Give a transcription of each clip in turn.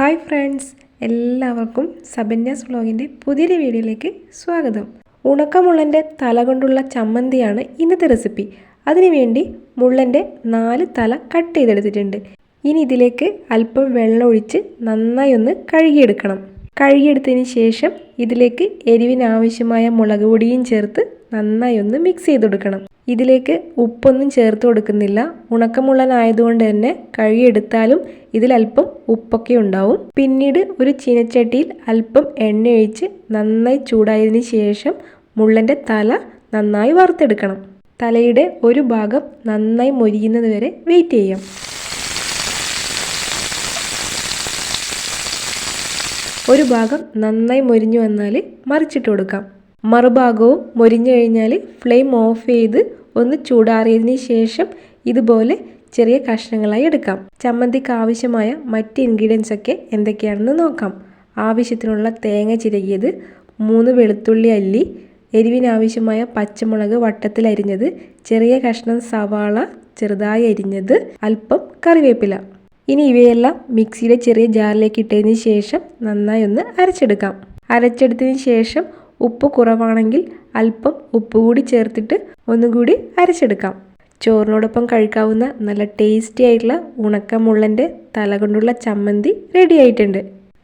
Hi friends എല്ലാവർക്കും സബന്യാസ് വ്ളോഗിന്റെ പുതിയൊരു വീഡിയോയിലേക്ക് സ്വാഗതം. ഉണക്കമുള്ളന്റെ തല കൊണ്ടുള്ള ചമ്മന്തിയാണ് ഇന്നത്തെ റെസിപ്പി. അതിനുവേണ്ടി മുള്ളന്റെ നാല് തല കട്ട് ചെയ്തെടുത്തിട്ടുണ്ട്. ഇനി ഇതിലേക്ക് അല്പം വെള്ളം ഒഴിച്ച് നന്നായി ഒന്ന് കഴുകിയെടുക്കണം. കഴുകിയെടുത്തതിന് ശേഷം ഇതിലേക്ക് എരിവിനാവശ്യമായ മുളക് പൊടിയും ചേർത്ത് നന്നായി ഒന്ന് മിക്സ് ചെയ്ത് കൊടുക്കണം ഇതിലേക്ക് ഉപ്പൊന്നും ചേർത്ത് കൊടുക്കുന്നില്ല. ഉണക്കമുള്ളനായതുകൊണ്ട് തന്നെ കഴുകിയെടുത്താലും ഇതിലല്പം ഉപ്പൊക്കെ ഉണ്ടാവും. പിന്നീട് ഒരു ചീനച്ചട്ടിയിൽ അല്പം എണ്ണ ഒഴിച്ച് നന്നായി ചൂടായതിന് ശേഷം മുള്ളന്റെ തല നന്നായി വറുത്തെടുക്കണം. തലയുടെ ഒരു ഭാഗം നന്നായി മൊരിയുന്നത് വരെ വെയിറ്റ് ചെയ്യാം. ഒരു ഭാഗം നന്നായി മൊരിഞ്ഞു വന്നാൽ മറിച്ചിട്ട് കൊടുക്കാം. മറുഭാഗവും മൊരിഞ്ഞു കഴിഞ്ഞാൽ ഫ്ലെയിം ഓഫ് ചെയ്ത് ഒന്ന് ചൂടാറിയതിന് ശേഷം ഇതുപോലെ ചെറിയ കഷ്ണങ്ങളായി എടുക്കാം. ചമ്മന്തിക്ക് ആവശ്യമായ മറ്റ് ഇൻഗ്രീഡിയൻസ് ഒക്കെ എന്തൊക്കെയാണെന്ന് നോക്കാം. ആവശ്യത്തിനുള്ള തേങ്ങ ചിരകിയത് മൂന്ന് വെളുത്തുള്ളി അല്ലി എരിവിനാവശ്യമായ പച്ചമുളക് വട്ടത്തിൽ അരിഞ്ഞത് ചെറിയ കഷ്ണം സവാള ചെറുതായി അരിഞ്ഞത് അല്പം കറിവേപ്പില. ഇനി ഇവയെല്ലാം മിക്സിയിലെ ചെറിയ ജാറിലേക്ക് ഇട്ടതിന് ശേഷം നന്നായി ഒന്ന് അരച്ചെടുക്കാം. അരച്ചെടുത്തതിന് ശേഷം ഉപ്പ് കുറവാണെങ്കിൽ അല്പം ഉപ്പ് കൂടി ചേർത്തിട്ട് ഒന്നുകൂടി അരച്ചെടുക്കാം. ചോറിനോടൊപ്പം കഴിക്കാവുന്ന നല്ല ടേസ്റ്റി ആയിട്ടുള്ള ഉണക്കമുള്ളന്റെ തല കൊണ്ടുള്ള ചമ്മന്തി റെഡി ആയിട്ടുണ്ട്.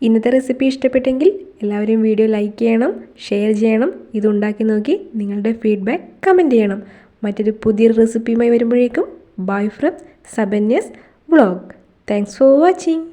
ഇന്നത്തെ റെസിപ്പി ഇഷ്ടപ്പെട്ടെങ്കിൽ എല്ലാവരും വീഡിയോ ലൈക്ക് ചെയ്യണം ഷെയർ ചെയ്യണം. ഇതുണ്ടാക്കി നോക്കി നിങ്ങളുടെ ഫീഡ്ബാക്ക് കമന്റ് ചെയ്യണം. മറ്റൊരു പുതിയൊരു റെസിപ്പിയുമായി വരുമ്പോഴേക്കും. ബൈ ഫ്രം സബന്യസ് വ്ളോഗ് താങ്ക്സ് ഫോർ വാച്ചിങ്